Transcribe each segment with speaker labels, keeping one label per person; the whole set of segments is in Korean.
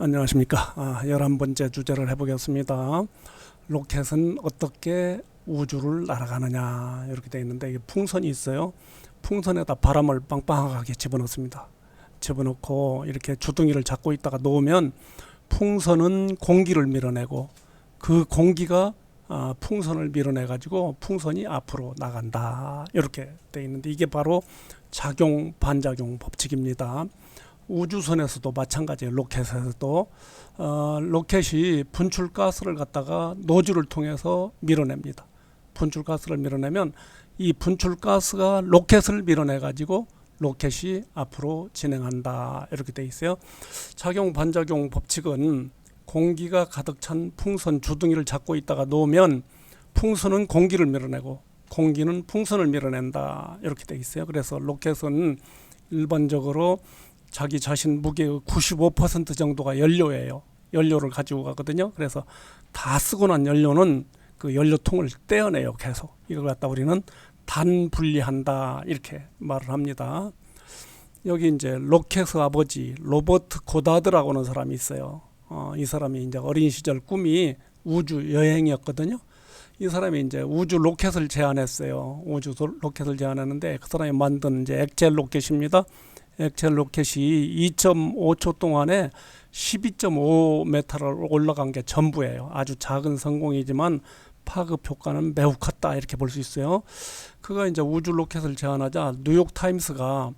Speaker 1: 안녕하십니까. 아, 11번째 주제를 해보겠습니다. 로켓은 어떻게 우주를 날아가느냐 이렇게 되어 있는데 이게 풍선이 있어요. 풍선에다 바람을 빵빵하게 집어넣습니다. 집어넣고 이렇게 주둥이를 잡고 있다가 놓으면 풍선은 공기를 밀어내고 그 공기가 아, 풍선을 밀어내 가지고 풍선이 앞으로 나간다 이렇게 되어 있는데 이게 바로 작용 반작용 법칙입니다. 우주선에서도 마찬가지예요. 로켓에서도 어, 로켓이 분출가스를 갖다가 노즐을 통해서 밀어냅니다. 분출가스를 밀어내면 이 분출가스가 로켓을 밀어내 가지고 로켓이 앞으로 진행한다 이렇게 돼 있어요. 작용 반작용 법칙은 공기가 가득 찬 풍선 주둥이를 잡고 있다가 놓으면 풍선은 공기를 밀어내고 공기는 풍선을 밀어낸다 이렇게 돼 있어요. 그래서 로켓은 일반적으로 자기 자신 무게의 95% 정도가 연료예요. 연료를 가지고 가거든요. 그래서 다 쓰고 난 연료는 그 연료통을 떼어내요. 계속 이걸 갖다 우리는 단 분리한다 이렇게 말을 합니다. 여기 이제 로켓의 아버지 로버트 고다드라고 하는 사람이 있어요. 어, 이 사람이 이제 어린 시절 꿈이 우주 여행이었거든요. 이 사람이 이제 우주 로켓을 제안했어요. 우주 로켓을 제안했는데 그 사람이 만든 이제 엑셀 로켓입니다. 엑셀 로켓이 2.5초 동안에 12.5m를 올라간 게 전부예요. 아주 작은 성공이지만 파급 효과는 매우 컸다 이렇게 볼 수 있어요. 그가 이제 우주 로켓을 제안하자 뉴욕 타임스가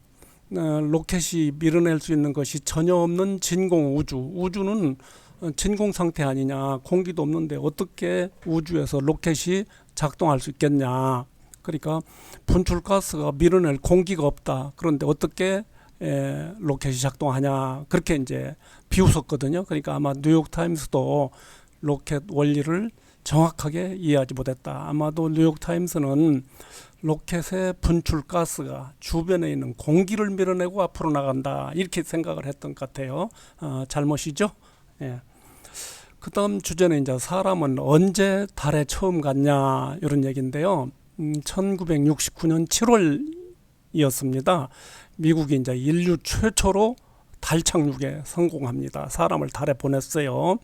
Speaker 1: 어, 로켓이 밀어낼 수 있는 것이 전혀 없는 진공 우주. 우주는 어, 진공 상태 아니냐. 공기도 없는데 어떻게 우주에서 로켓이 작동할 수 있겠냐. 그러니까 분출가스가 밀어낼 공기가 없다. 그런데 어떻게 에, 로켓이 작동하냐. 그렇게 이제 비웃었거든요. 그러니까 아마 뉴욕 타임스도 로켓 원리를 정확하게 이해하지 못했다. 아마도 뉴욕 타임스는 로켓의 분출 가스가 주변에 있는 공기를 밀어내고 앞으로 나간다 이렇게 생각을 했던 것 같아요. 어, 잘못이죠. 예. 그다음 주제는 이제 사람은 언제 달에 처음 갔냐 이런 얘기인데요. 음, 1969년 7월 이었습니다. 미국이 이제 인류 최초로 달 착륙에 성공합니다. 사람을 달에 보냈어요.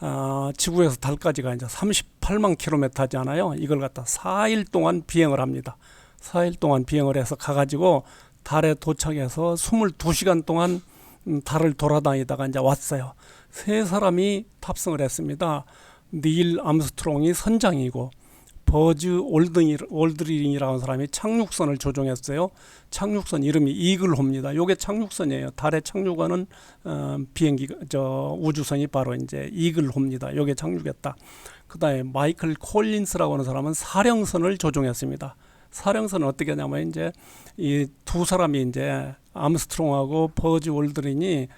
Speaker 1: 아, 지구에서 달까지가 이제 38만 킬로미터잖아요. 이걸 갖다 4일 동안 비행을 합니다. 4일 동안 비행을 해서 가가지고 달에 도착해서 22시간 동안 음, 달을 돌아다니다가 이제 왔어요. 세 사람이 탑승을 했습니다. 닐 암스트롱이 선장이고 버즈 올드링이라는 사람이 착륙선을 조종했어요. 착륙선 이름이 이글호입니다. 요게 착륙선이에요. 달에 착륙하는 어, 비행기 저 우주선이 바로 이제 이글호입니다. 요게 착륙했다. 그다음에 마이클 콜린스라고 하는 사람은 사령선을 조종했습니다. 사령선은 어떻게 하냐면 이제 이 두 사람이 이제 암스트롱하고 버즈 올드린이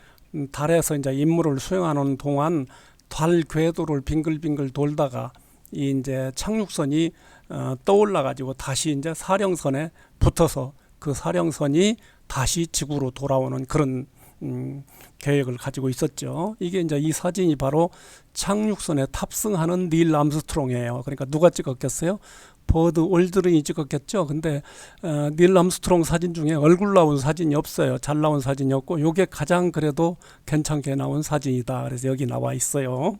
Speaker 1: 달에서 이제 임무를 수행하는 동안 달 궤도를 빙글빙글 돌다가 이 이제 착륙선이 어, 떠올라 가지고 다시 이제 사령선에 붙어서 그 사령선이 다시 지구로 돌아오는 그런 음, 계획을 가지고 있었죠. 이게 이제 이 사진이 바로 착륙선에 탑승하는 닐 암스트롱이에요. 그러니까 누가 찍었겠어요? 버드 올드린이 찍었겠죠. 근데 어, 닐 암스트롱 사진 중에 얼굴 나온 사진이 없어요. 잘 나온 사진이 없고 요게 가장 그래도 괜찮게 나온 사진이다. 그래서 여기 나와 있어요.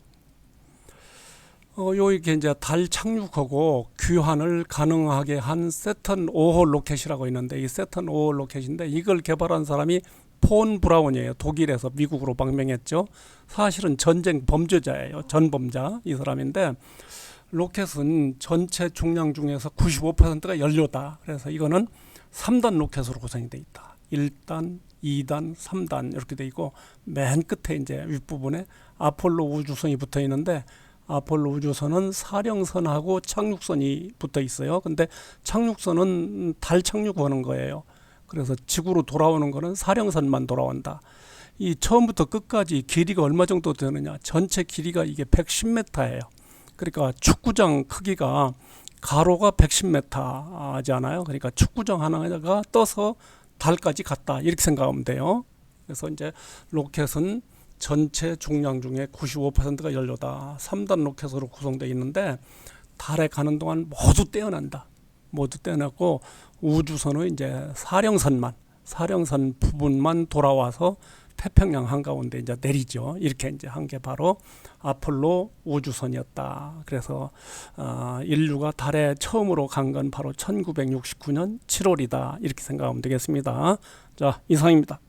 Speaker 1: 어, 요 이렇게 이제 달 착륙하고 귀환을 가능하게 한 세턴 5호 로켓이라고 있는데 이 세턴 5호 로켓인데 이걸 개발한 사람이 폰 브라운이에요. 독일에서 미국으로 방명했죠. 사실은 전쟁 범죄자예요. 전범자 이 사람인데 로켓은 전체 중량 중에서 95%가 연료다. 그래서 이거는 3단 로켓으로 구성이 돼 있다. 1단, 2단, 3단 이렇게 돼 있고 맨 끝에 이제 윗부분에 아폴로 우주선이 붙어 있는데 아폴로 우주선은 사령선하고 착륙선이 붙어 있어요. 근데 착륙선은 달 착륙하는 거예요. 그래서 지구로 돌아오는 거는 사령선만 돌아온다. 이 처음부터 끝까지 길이가 얼마 정도 되느냐? 전체 길이가 이게 110m예요. 그러니까 축구장 크기가 가로가 110m잖아요. 그러니까 축구장 하나가 떠서 달까지 갔다. 이렇게 생각하면 돼요. 그래서 이제 로켓은 전체 중량 중에 95%가 연료다. 3단 로켓으로 구성되어 있는데 달에 가는 동안 모두 떼어난다. 모두 떼어났고 우주선의 이제 사령선만 사령선 부분만 돌아와서 태평양 한가운데 이제 내리죠. 이렇게 이제 한 게 바로 아폴로 우주선이었다. 그래서 어, 인류가 달에 처음으로 간 건 바로 1969년 7월이다. 이렇게 생각하면 되겠습니다. 자, 이상입니다.